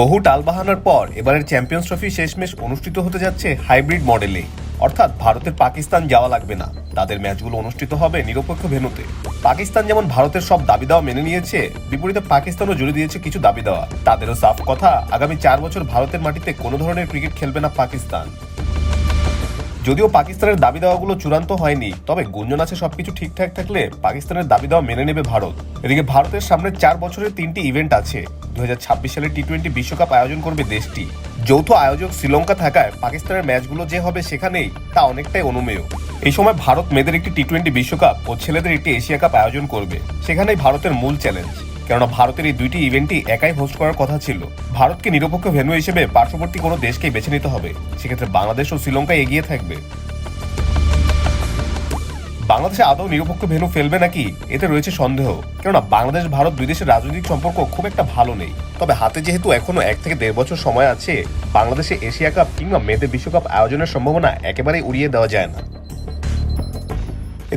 বহু টালবাহানার পর এবারের চ্যাম্পিয়ন্স ট্রফি শেষমেশ অনুষ্ঠিত হতে যাচ্ছে হাইব্রিড মডেলে। অর্থাৎ ভারতের পাকিস্তান যাওয়া লাগবে না। তাদের ম্যাচগুলো অনুষ্ঠিত হবে নিরপেক্ষ ভেনুতে পাকিস্তান যেমন ভারতের সব দাবি দাওয়া মেনে নিয়েছে, বিপরীতে পাকিস্তানও জুড়ে দিয়েছে কিছু দাবি দেওয়া তাদেরও সাফ কথা, আগামী চার বছর ভারতের মাটিতে কোনো ধরনের ক্রিকেট খেলবে না পাকিস্তান। যদিও পাকিস্তানের দাবি দেওয়াগুলো চূড়ান্ত হয়নি, তবে গুঞ্জন আছে সবকিছু ঠিকঠাক থাকলে পাকিস্তানের দাবি দেওয়া মেনে নেবে ভারত। এদিকে ভারতের সামনে চার বছরের তিনটি ইভেন্ট আছে। দুই হাজার ছাব্বিশ সালে টি টোয়েন্টি বিশ্বকাপ আয়োজন করবে দেশটি। যৌথ আয়োজক শ্রীলঙ্কা থাকায় পাকিস্তানের ম্যাচগুলো যে হবে সেখানেই তা অনেকটাই অনুমেয়। এই সময় ভারত মেয়েদের একটি টি টোয়েন্টি বিশ্বকাপ ও ছেলেদের একটি এশিয়া কাপ আয়োজন করবে। সেখানেই ভারতের মূল চ্যালেঞ্জ কেননা ভারতের এই দুইটি ইভেন্টই একাই হোস্ট করার কথা ছিল। ভারতকে নিরপেক্ষ ভেন্যু হিসেবে পার্শ্ববর্তী কোনো দেশকে বেছে নিতে হবে। সেক্ষেত্রে বাংলাদেশ ও শ্রীলঙ্কা এগিয়ে থাকবে। বাংলাদেশে আদৌ নিরপেক্ষ ভেন্যু ফেলবে নাকি, এতে রয়েছে সন্দেহ। কেননা বাংলাদেশ, ভারত দুই দেশের রাজনৈতিক সম্পর্ক খুব একটা ভালো নেই। তবে হাতে যেহেতু এখনও এক থেকে দেড় বছর সময় আছে, বাংলাদেশে এশিয়া কাপ কিংবা মেয়েদের বিশ্বকাপ আয়োজনের সম্ভাবনা একেবারেই উড়িয়ে দেওয়া যায় না।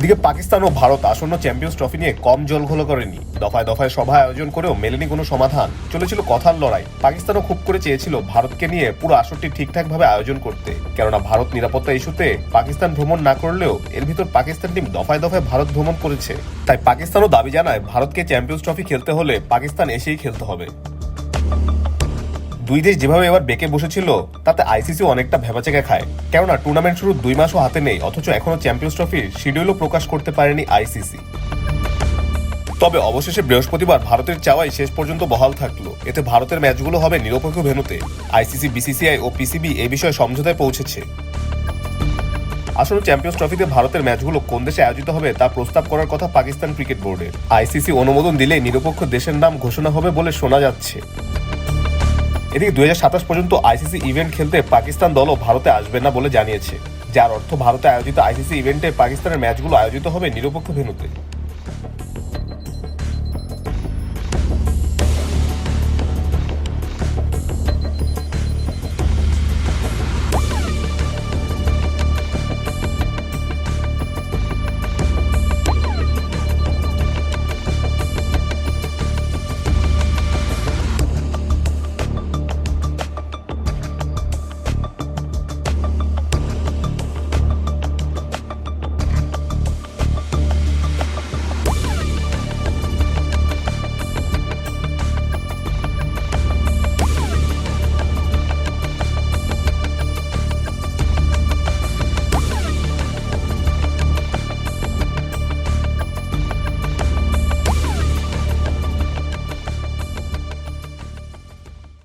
এদিকে পাকিস্তান ও ভারত আসন্ন চ্যাম্পিয়ন্স ট্রফি নিয়ে কম জলঘোলা করেনি। দফায় দফায় সভা আয়োজন করেও মেলেনি কোনো সমাধান। চলেছিল কথার লড়াই। পাকিস্তানও খুব করে চেয়েছিল ভারতকে নিয়ে পুরো আসরটি ঠিকঠাক ভাবে আয়োজন করতে। কেননা ভারত নিরাপত্তা ইস্যুতে পাকিস্তান ভ্রমণ না করলেও এর ভিতর পাকিস্তান টিম দফায় দফায় ভারত ভ্রমণ করেছে। তাই পাকিস্তানও দাবি জানায়, ভারতকে চ্যাম্পিয়ন্স ট্রফি খেলতে হলে পাকিস্তান এসেই খেলতে হবে। দুই দেশ যেভাবে এবার বেঁকে বসেছিল, তাতে আইসিসি অনেকটা ভেবাচেকা খায়। কেননা টুর্নামেন্ট শুরু দুই মাসও হাতে নেই, অথচ এখনও চ্যাম্পিয়ন্স ট্রফির শিডিউলও প্রকাশ করতে পারেনি আইসিসি তবে অবশেষে বৃহস্পতিবার ভারতের চাওয়াই শেষ পর্যন্ত বহাল থাকল। এতে ভারতের ম্যাচগুলো হবে নিরপেক্ষ ভেনুতে আইসিসি বিসিসিআই ও পিসিবি এ বিষয়ে সমঝোতায় পৌঁছেছে। আসলে চ্যাম্পিয়ন্স ট্রফিতে ভারতের ম্যাচগুলো কোন দেশে আয়োজিত হবে তা প্রস্তাব করার কথা পাকিস্তান ক্রিকেট বোর্ডের। আইসিসি অনুমোদন দিলে নিরপেক্ষ দেশের নাম ঘোষণা হবে বলে শোনা যাচ্ছে। এদিকে দুই হাজার সাতাশ পর্যন্ত আইসিসি ইভেন্ট খেলতে পাকিস্তান দলও ভারতে আসবে না বলে জানিয়েছে। যার অর্থ ভারতে আয়োজিত আইসিসি ইভেন্টে পাকিস্তানের ম্যাচগুলো আয়োজিত হবে নিরপেক্ষ ভেন্যুতে।